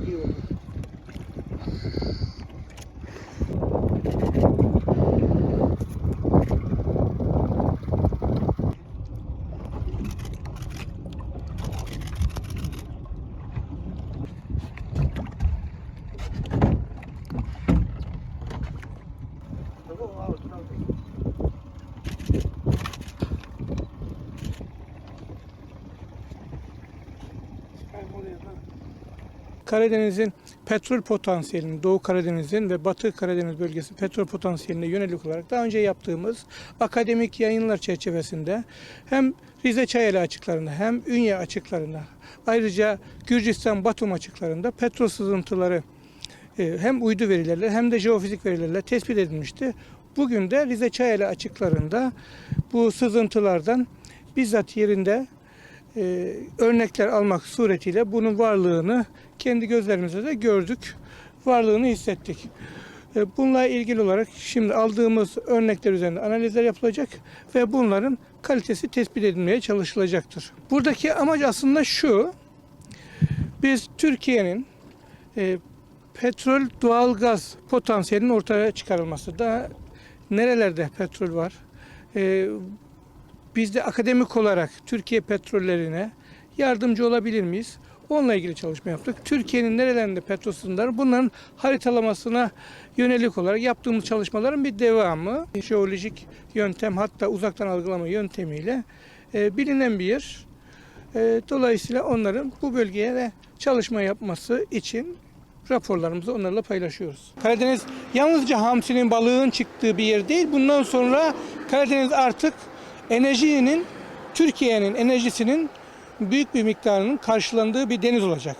çok iyi oldu. Thank you. Karadeniz'in petrol potansiyelini, Doğu Karadeniz'in ve Batı Karadeniz bölgesi petrol potansiyeline yönelik olarak daha önce yaptığımız akademik yayınlar çerçevesinde hem Rize Çayeli açıklarında hem Ünye açıklarında ayrıca Gürcistan Batum açıklarında petrol sızıntıları e, hem uydu verilerle hem de jeofizik verilerle tespit edilmişti. Bugün de Rize Çayeli açıklarında bu sızıntılardan bizzat yerinde e, örnekler almak suretiyle bunun varlığını kendi gözlerimizle de gördük. Varlığını hissettik. E, bununla ilgili olarak şimdi aldığımız örnekler üzerinde analizler yapılacak ve bunların kalitesi tespit edilmeye çalışılacaktır. Buradaki amaç aslında şu. Biz Türkiye'nin e, petrol, doğalgaz potansiyelinin ortaya çıkarılması. Daha nerelerde petrol var? E, biz de akademik olarak Türkiye petrollerine yardımcı olabilir miyiz? Onunla ilgili çalışma yaptık. Türkiye'nin nerelerinde petrol sınırları bunların haritalamasına yönelik olarak yaptığımız çalışmaların bir devamı. Jeolojik yöntem hatta uzaktan algılama yöntemiyle e, bilinen bir yer. E, dolayısıyla onların bu bölgeye de çalışma yapması için raporlarımızı onlarla paylaşıyoruz. Karadeniz yalnızca hamsinin balığın çıktığı bir yer değil. Bundan sonra Karadeniz artık enerjinin Türkiye'nin enerjisinin büyük bir miktarının karşılandığı bir deniz olacak.